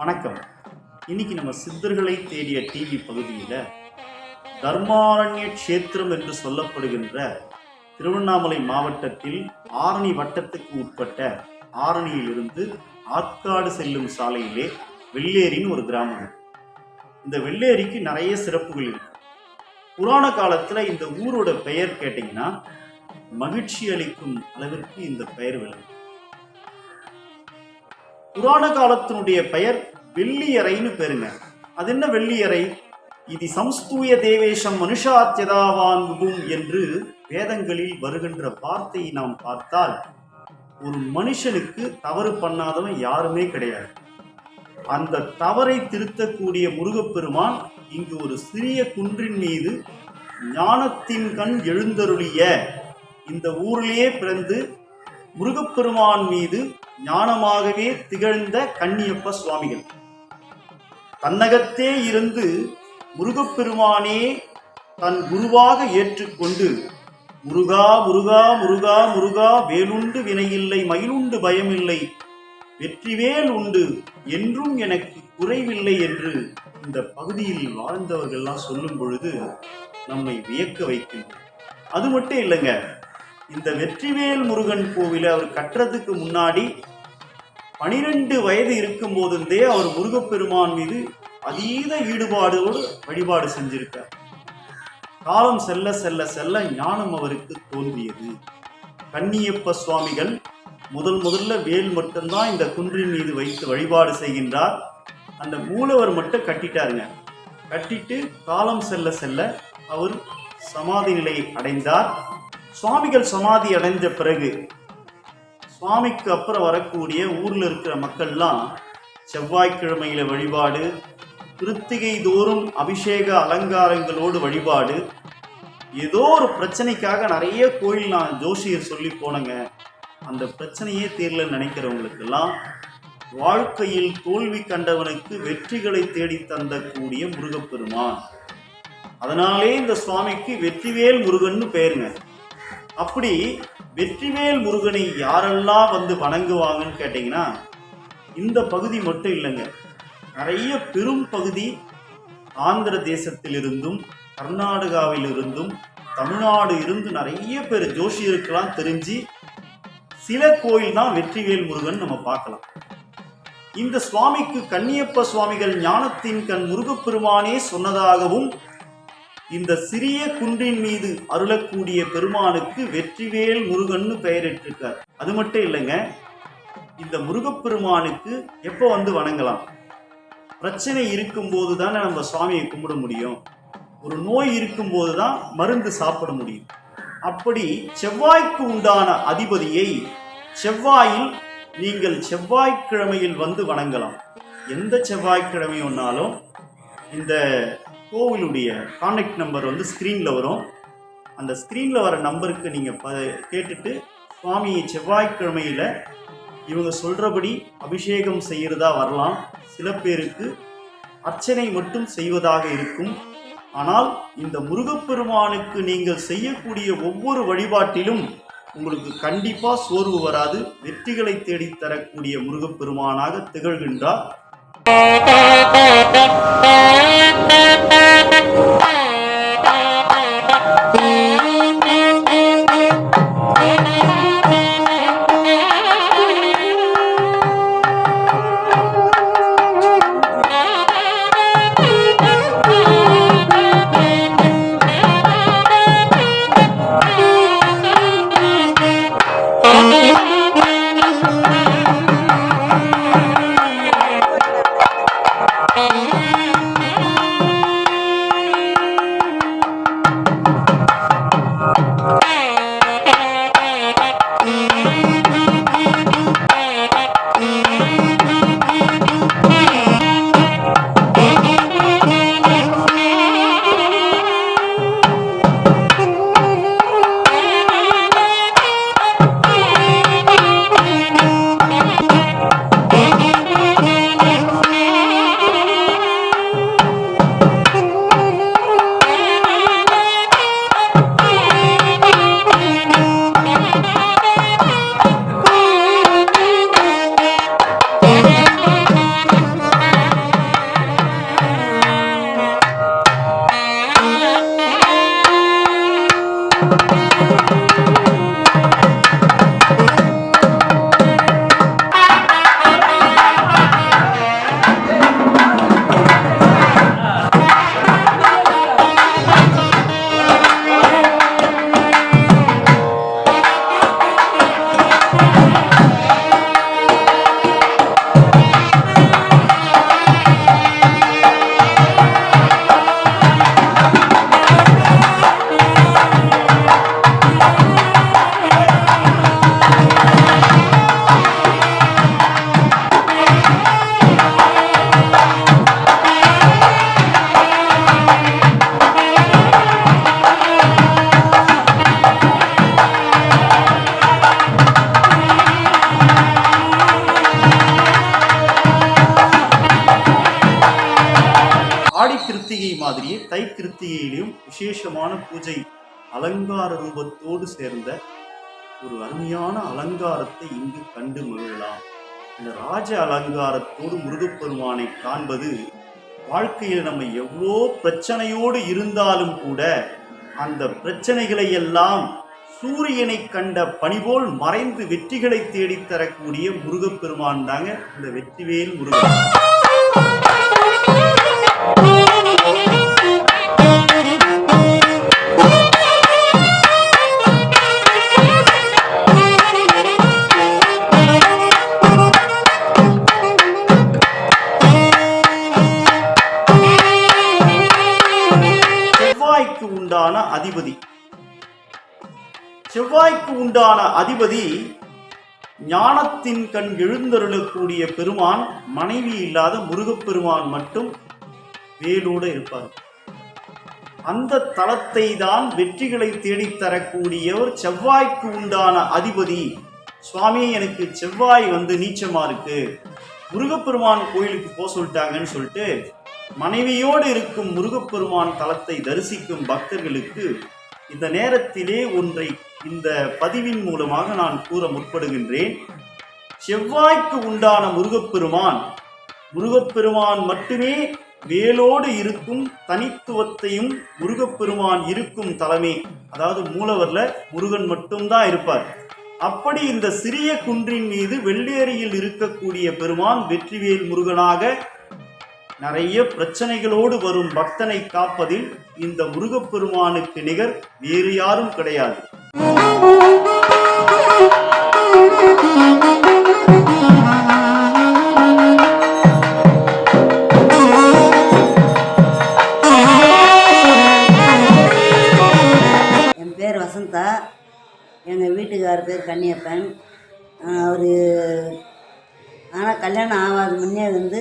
வணக்கம். இன்னைக்கு நம்ம சித்தர்களை தேடிய டிவி பகுதியில் தர்மாரண்ய க்ஷேத்திரம் என்று சொல்லப்படுகின்ற திருவண்ணாமலை மாவட்டத்தில் ஆரணி வட்டத்துக்கு உட்பட்ட ஆரணியிலிருந்து ஆற்காடு செல்லும் சாலையிலே வெள்ளேரின்னு ஒரு கிராமம். இந்த வெள்ளேரிக்கு நிறைய சிறப்புகள் இருக்கு. புராண காலத்தில் இந்த ஊரோட பெயர் கேட்டிங்கன்னா மகிழ்ச்சி அளிக்கும் அளவிற்கு இந்த பெயர் விளங்கும் புராண காலத்தினுடைய பெயர் வெள்ளியறைன்னு பேருங்க. அது என்ன வெள்ளியறை? இது சம்ஸ்தூய தேவேஷம் மனுஷாத்தியதாவான் என்று வேதங்களில் வருகின்ற வார்த்தையை நாம் பார்த்தால் ஒரு மனுஷனுக்கு தவறு பண்ணாதவன் யாருமே கிடையாது. அந்த தவறை திருத்தக்கூடிய முருகப்பெருமான் இங்கு ஒரு சிறிய குன்றின் மீது ஞானத்தின் கண் எழுந்தருளிய இந்த ஊரிலேயே பிறந்து முருகப்பெருமான் மீது ஞானமாகவே திகழ்ந்த கண்ணியப்ப சுவாமிகள். தன்னகத்தே இருந்து முருகப்பெருமானே தன் குருவாக ஏற்றுக்கொண்டு முருகா முருகா முருகா முருகா வேலுண்டு வினையில்லை மயிலுண்டு பயமில்லை வெற்றிவேல் உண்டு என்றும் எனக்கு குறைவில்லை என்று இந்த பகுதியில் வாழ்ந்தவர்கள்லாம் சொல்லும் பொழுது நம்மை வியக்க வைக்கும் அது மட்டும் இல்லைங்க இந்த வெற்றிவேல் முருகன் கோவிலை அவர் கட்டுறதுக்கு முன்னாடி பனிரெண்டு வயது இருக்கும் போதிருந்தே அவர் முருகப்பெருமான் மீது அதீத ஈடுபாடோடு வழிபாடு செஞ்சிருக்கார். காலம் செல்ல செல்ல செல்ல ஞானம் அவருக்கு தோன்றியது. கன்னியப்ப சுவாமிகள் முதல் முதல்ல வேல் மட்டும்தான் இந்த குன்றின் மீது வைத்து வழிபாடு செய்கின்றார். அந்த மூலவர் மட்டும் கட்டிட்டாருங்க. கட்டிட்டு காலம் செல்ல செல்ல அவர் சமாதி நிலையை அடைந்தார். சுவாமிகள் சமாதி அடைந்த பிறகு சுவாமிக்கு அப்புறம் வரக்கூடிய ஊரில் இருக்கிற மக்கள்லாம் செவ்வாய்க்கிழமையில வழிபாடு கிருத்திகை தோறும் அபிஷேக அலங்காரங்களோடு வழிபாடு ஏதோ ஒரு பிரச்சனைக்காக நிறைய கோயில் நான் ஜோசியர் சொல்லி போனேங்க. அந்த பிரச்சனையே தீரலன்னு நினைக்கிறவங்களுக்கெல்லாம் வாழ்க்கையில் தோல்வி கண்டவனுக்கு வெற்றிகளை தேடி தந்த கூடிய முருகப்பெருமான். அதனாலே இந்த சுவாமிக்கு வெற்றிவேல் முருகன்னு பேருங்க. அப்படி வெற்றிவேல் முருகனை யாரெல்லாம் வந்து வணங்குவாங்கன்னு கேட்டிங்கன்னா இந்த பகுதி மட்டும் இல்லைங்க. நிறைய பெரும் பகுதி ஆந்திர தேசத்திலிருந்தும் கர்நாடகாவிலிருந்தும் தமிழ்நாடு இருந்து நிறைய பேர் ஜோஷியருக்கெல்லாம் தெரிஞ்சு சில கோயில் தான் வெற்றிவேல் முருகன் நம்ம பார்க்கலாம். இந்த சுவாமிக்கு கன்னியப்ப சுவாமிகள் ஞானத்தின் கண் முருகப்பெருமானே சொன்னதாகவும் இந்த சிறிய குன்றின் மீது அருளக்கூடிய பெருமானுக்கு வெற்றிவேல் முருகன்னு பெயரிட்டிருக்கார். அது மட்டும் இல்லைங்க இந்த முருகப்பெருமானுக்கு எப்போ வந்து வணங்கலாம்? பிரச்சனை இருக்கும்போது தானே நம்ம சுவாமியை கும்பிட முடியும். ஒரு நோய் இருக்கும்போது தான் மருந்து சாப்பிட முடியும். அப்படி செவ்வாய்க்கு உண்டான அதிபதியை செவ்வாயில் நீங்கள் செவ்வாய்க்கிழமையில் வந்து வணங்கலாம். எந்த செவ்வாய்க்கிழமை ஒன்னாலும் இந்த கோவிலுடைய கான்டாக்ட் நம்பர் வந்து ஸ்க்ரீனில் வரும். அந்த ஸ்க்ரீனில் வர நம்பருக்கு நீங்கள் ப கேட்டுட்டு சுவாமியை செவ்வாய்க்கிழமையில் இவங்க சொல்கிறபடி அபிஷேகம் செய்கிறதா வரலாம். சில பேருக்கு அர்ச்சனை மட்டும் செய்வதாக இருக்கும். ஆனால் இந்த முருகப்பெருமானுக்கு நீங்கள் செய்யக்கூடிய ஒவ்வொரு வழிபாட்டிலும் உங்களுக்கு கண்டிப்பாக சோர்வு வராது. வெற்றிகளை தேடித் தரக்கூடிய முருகப்பெருமானாக திகழ்கின்றார். ஆடி Música விசேஷமான பூஜை அலங்கார ரூபத்தோடு சேர்ந்த ஒரு அருமையான அலங்காரத்தை இங்கு கண்டு மகிழலாம். இந்த ராஜ அலங்காரத்தோடு முருகப்பெருமானை காண்பது வாழ்க்கையில் நம்ம எவ்வளோ பிரச்சனையோடு இருந்தாலும் கூட அந்த பிரச்சனைகளை எல்லாம் சூரியனை கண்ட பணிபோல் மறைந்து வெற்றிகளை தேடித் தரக்கூடிய முருகப்பெருமான் தாங்க இந்த வெற்றிவேல் முருகன். செவ்வாய்க்கு உண்டான அதிபதி ஞானத்தின் கண் எழுந்தருளக்கூடிய பெருமான் மனைவி இல்லாத முருகப்பெருமான் மட்டும் வேலோடு இருப்பார். அந்த தலத்தை தான் வெற்றிகளை தேடித்தரக்கூடியவர் செவ்வாய்க்கு உண்டான அதிபதி. சுவாமி எனக்கு செவ்வாய் வந்து நீச்சமா இருக்கு. முருகப்பெருமான் கோயிலுக்கு போக சொல்லிட்டாங்கன்னு சொல்லிட்டு மனைவியோடு இருக்கும் முருகப்பெருமான் தலத்தை தரிசிக்கும் பக்தர்களுக்கு இந்த நேரத்திலே ஒன்றை இந்த பதிவின் மூலமாக நான் கூற முற்படுகின்றேன். செவ்வாய்க்கு உண்டான முருகப்பெருமான் முருகப்பெருமான் மட்டுமே வேலோடு இருக்கும் தனித்துவத்தையும் முருகப்பெருமான் இருக்கும் தலைமை அதாவது மூலவரில் முருகன் மட்டும்தான் இருப்பார். அப்படி இந்த சிறிய குன்றின் மீது வெள்ளேரியில் இருக்கக்கூடிய பெருமான் வெற்றிவேல் முருகனாக நிறைய பிரச்சனைகளோடு வரும் பக்தனை காப்பதில் இந்த முருகப்பெருமானுக்கு நிகர் வேறு யாரும் கிடையாது. என் பேர் வசந்தா. எங்கள் வீட்டுக்கார பேர் கன்னியப்பன். அவர் ஆனால் கல்யாணம் ஆகாத முன்னே வந்து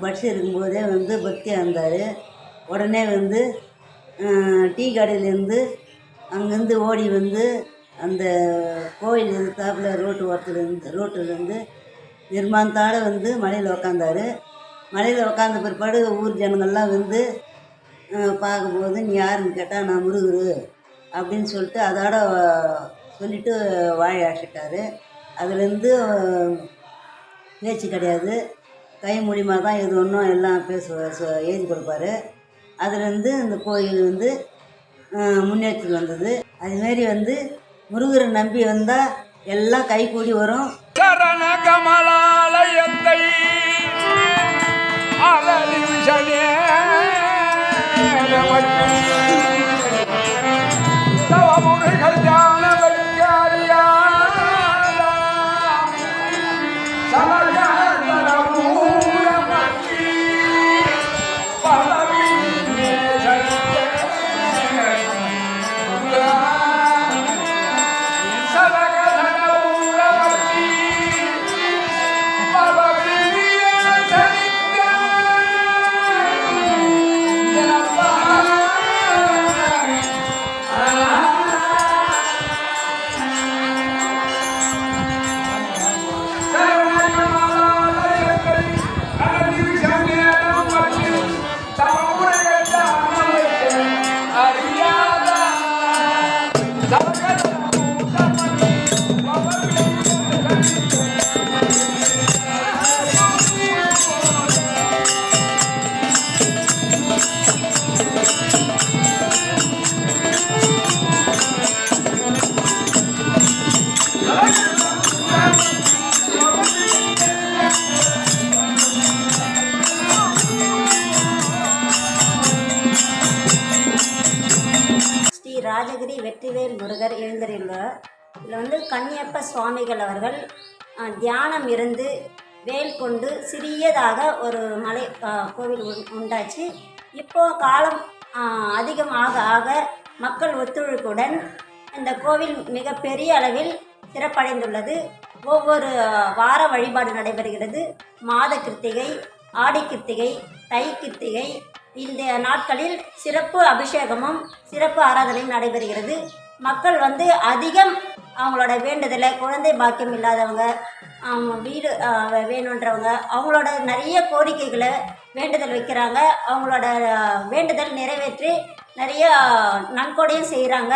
படிச்சு இருக்கும்போதே வந்து பக்தியாக இருந்தார் உடனே வந்து டீ கடையிலேருந்து அங்கேருந்து ஓடி வந்து அந்த கோயில் எதிர்த்தாப்புல ரோட்டு ஓரத்துலேருந்து ரோட்டுலேருந்து நிர்மாணத்தோட வந்து மலையில் உக்காந்தார். மலையில் உக்காந்த பிற்பாடு ஊர் ஜனங்கள்லாம் வந்து பார்க்கும்போது நீ யாருன்னு கேட்டால் நான் முருகரு அப்படின்னு சொல்லிட்டு அதோட சொல்லிவிட்டு வாழை அழைச்சிட்டாரு அதுலேருந்து பேச்சு கிடையாது. கை மூலியமாக தான் எது ஒன்றும் எல்லாம் பேச எழுதி கொடுப்பாரு. அதுலேருந்து இந்த கோயில் வந்து முன்னேற்றி வந்தது. அதுமாரி வந்து முருகரை நம்பி வந்தால் எல்லாம் கை கூடி வரும். சரண கமலாலயத்தை அலரிஷனே இதில் வந்து கன்னியப்ப சுவாமிகள் அவர்கள் தியானம் இருந்து வேல் கொண்டு சிறியதாக ஒரு மலை கோவில் உண்- உண்டாச்சு. இப்போ காலம் அதிகமாக ஆக மக்கள் ஒத்துழைப்புடன் இந்த கோவில் மிக பெரிய அளவில் சிறப்படைந்துள்ளது. ஒவ்வொரு வார வழிபாடு நடைபெறுகிறது. மாத கிருத்திகை ஆடி கிருத்திகை தை கிருத்திகை இந்த நாட்களில் சிறப்பு அபிஷேகமும் சிறப்பு ஆராதனையும் நடைபெறுகிறது. மக்கள் வந்து அதிகம் அவங்களோட வேண்டுதலை குழந்தை பாக்கியம் இல்லாதவங்க அவங்க வீடு வேணுன்றவங்க அவங்களோட நிறைய கோரிக்கைகளை வேண்டுதல் வைக்கிறாங்க. அவங்களோட வேண்டுதல் நிறைவேற்றி நிறைய நன்கொடையும் செய்கிறாங்க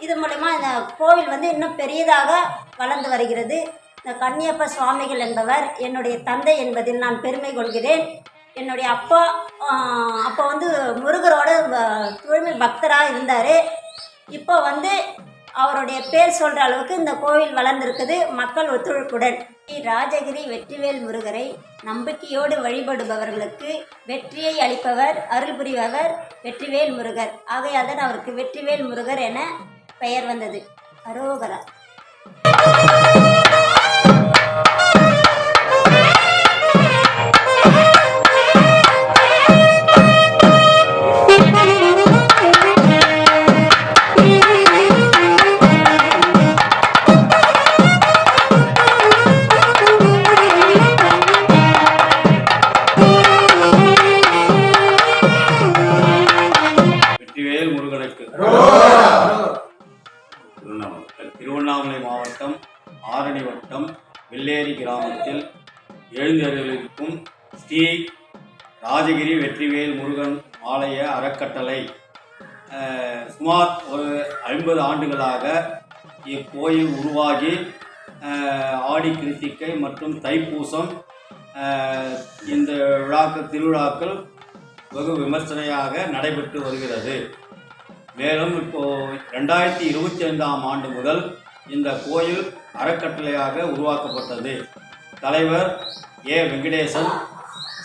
இது மூலயமா இந்த கோவில் வந்து இன்னும் பெரியதாக வளர்ந்து வருகிறது. இந்த கன்னியப்ப சுவாமிகள் என்பவர் என்னுடைய தந்தை என்பதில் நான் பெருமை கொள்கிறேன். என்னுடைய அப்பா அப்போ வந்து முருகரோட வ- தூய்மை பக்தராக இருந்தார். இப்போ வந்து அவருடைய பேர் சொல்கிற அளவுக்கு இந்த கோவில் வளர்ந்துருக்குது. மக்கள் ஒத்துழைப்புடன். ஸ்ரீ ராஜகிரி வெற்றிவேல் முருகரை நம்பிக்கையோடு வழிபடுபவர்களுக்கு வெற்றியை அளிப்பவர் அருள் புரிபவர் வெற்றிவேல் முருகர். ஆகையால் தான் அவருக்கு வெற்றிவேல் முருகர் என பெயர் வந்தது. அரோகரா. ராஜகிரி வெற்றிவேல் முருகன் ஆலய அறக்கட்டளை சுமார் ஒரு ஐம்பது ஆண்டுகளாக இக்கோயில் உருவாகி ஆடி கிருத்திகை மற்றும் தைப்பூசம் இந்த விழாக்கள் திருவிழாக்கள் வெகு விமர்சனையாக நடைபெற்று வருகிறது. மேலும் இப்போ ரெண்டாயிரத்தி இருபத்தி ஐந்தாம் ஆண்டு முதல் இந்த கோயில் அறக்கட்டளையாக உருவாக்கப்பட்டது. தலைவர் ஏ. வெங்கடேசன்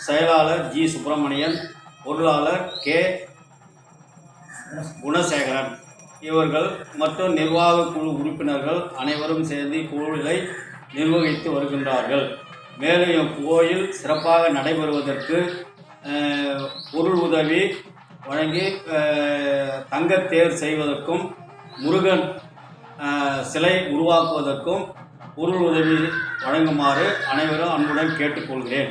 செயலாளர் ஜி சுப்பிரமணியன் பொருளாளர் கே குணசேகரன். இவர்கள் மற்றும் நிர்வாக குழு உறுப்பினர்கள் அனைவரும் சேர்ந்து இக்கோவிலை நிர்வகித்து வருகின்றார்கள். மேலும் இக்கோயில் சிறப்பாக நடைபெறுவதற்கு பொருள் உதவி வழங்கி தங்கத்தேர் செய்வதற்கும் முருகன் சிலை உருவாக்குவதற்கும் பொருள் உதவி வழங்குமாறு அனைவரும் அன்புடன் கேட்டுக்கொள்கிறேன்.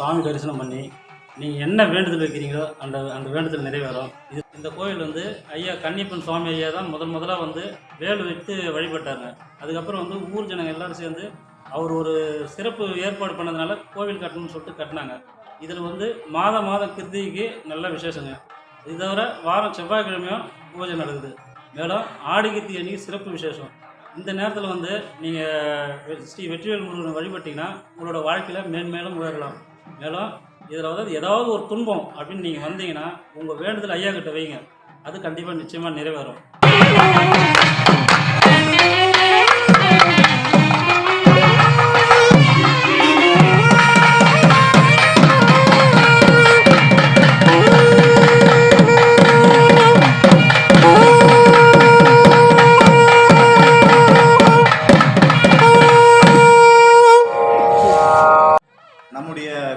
சாமி தரிசனம் பண்ணி நீங்கள் என்ன வேண்டுதல் வைக்கிறீங்களோ அந்த அந்த வேண்டுதல் நிறைவேறும். இது இந்த கோயில் வந்து ஐயா கன்னியப்பன் சுவாமி ஐயா தான் முதல் முதலாக வந்து வேல் வைத்து வழிபட்டாங்க அதுக்கப்புறம் வந்து ஊர் ஜனங்கள் எல்லோரும் சேர்ந்து அவர் ஒரு சிறப்பு ஏற்பாடு பண்ணதுனால கோவில் கட்டணும்னு சொல்லிட்டு கட்டினாங்க. இதில் வந்து மாதம் மாதம் கிருத்திகைக்கு நல்ல விசேஷங்க. இது தவிர வாரம் செவ்வாய்க்கிழமையும் பூஜை நடக்குது. மேலும் ஆடி கிருத்திகை அன்னைக்கு சிறப்பு விசேஷம். இந்த நேரத்தில் வந்து நீங்கள் ஸ்ரீ வெற்றிவேல் முருகனை வழிபட்டிங்கன்னா உங்களோட வாழ்க்கையில் மேன்மேலும் உயரலாம். மேலும் இதில் வந்து ஏதாவது ஒரு துன்பம் அப்படின்னு நீங்கள் வந்தீங்கன்னா உங்கள் வேண்டுதல் ஐயா கிட்ட வைங்க. அது கண்டிப்பாக நிச்சயமாக நிறைவேறும்.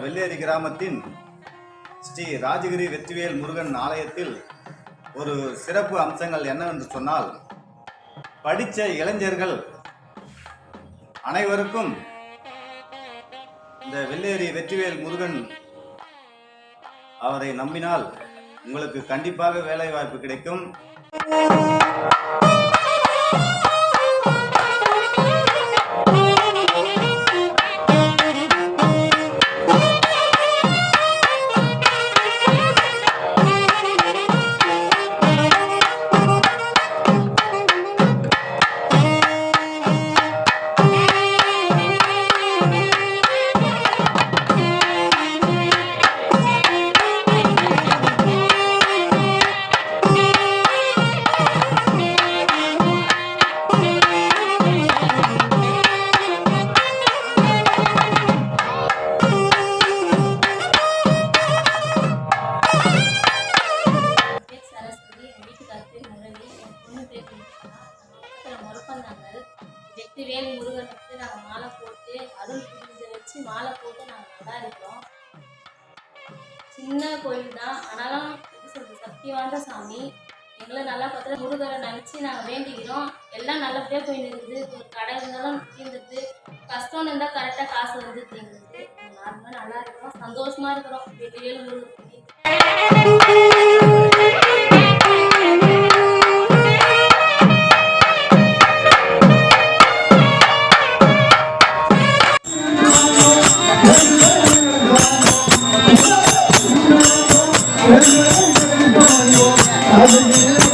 வெள்ளேரி கிராமத்தின் ஸ்ரீ ராஜகிரி வெற்றிவேல் முருகன் ஆலயத்தில் ஒரு சிறப்பு அம்சங்கள் என்னவென்று சொன்னால் படித்த இளைஞர்கள் அனைவருக்கும் இந்த வெள்ளேரி வெற்றிவேல் முருகன் அவரை நம்பினால் உங்களுக்கு கண்டிப்பாக வேலைவாய்ப்பு கிடைக்கும். எல்லாம் போய் நிற்குது ஒரு கடை இருந்தாலும் தீர்ந்துது கஷ்டம்னு இருந்தால் கரெக்டாக காசு வந்து தீர்ந்துது நார்மலாக நல்லா இருக்கிறோம் சந்தோஷமாக இருக்கிறோம். வெற்றிவேல் முருகர் ஒளிப்பதிவு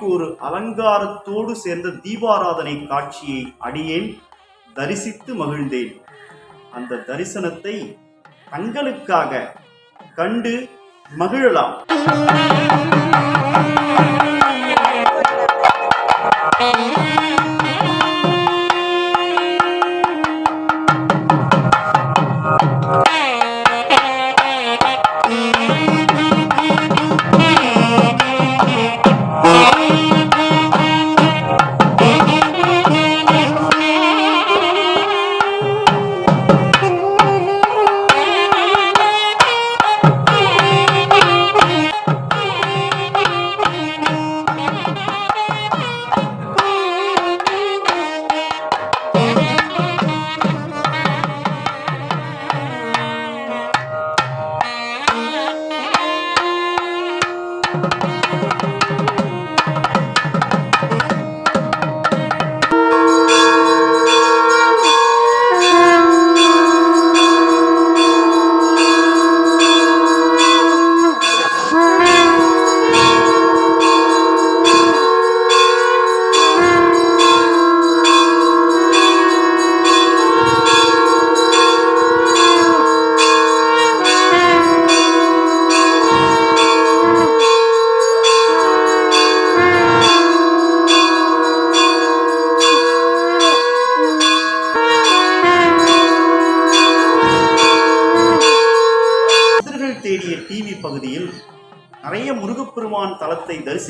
தாய்க்கு ஒரு அலங்காரத்தோடு சேர்ந்த தீபாராதனை காட்சியை அடியேன் தரிசித்து மகிழ்ந்தேன் அந்த தரிசனத்தை தங்களுக்காக கண்டு மகிழலாம் Thank you.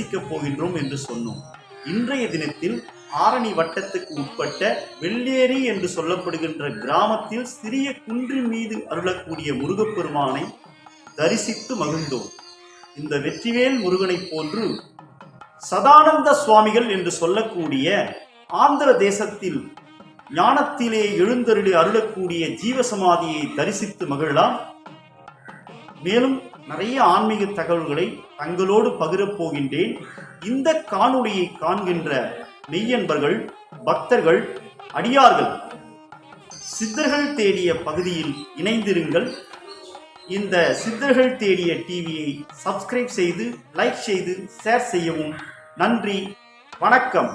தரிசிக்கப் போகின்றோம் என்று சொன்னோம். இன்றைய தினத்தில் ஆரணி வட்டத்துக்கு உட்பட்ட வெள்ளேரி என்று சொல்லப்படுகின்ற கிராமத்தில் சிறிய குன்றின் மீது அருளக்கூடிய முருகப்பெருமானை தரிசித்து மகிழ்ந்தோம். இந்த வெற்றிவேல் முருகனை போன்று சதானந்த சுவாமிகள் என்று சொல்லக்கூடிய ஆந்திர தேசத்தில் ஞானத்திலே எழுந்தருளி அருளக்கூடிய ஜீவசமாதியை தரிசித்து மகிழலாம். மேலும் நிறைய ஆன்மீக தகவல்களை தங்களோடு பகிரப் போகின்றேன். இந்த காணொளியை காண்கின்ற மெய்யன்பர்கள் பக்தர்கள் அடியார்கள் சித்தர்கள் தேடிய பகுதியில் இணைந்திருங்கள். இந்த சித்தர்கள் தேடிய டிவியை சப்ஸ்கிரைப் செய்து லைக் செய்து ஷேர் செய்யவும் நன்றி. வணக்கம்.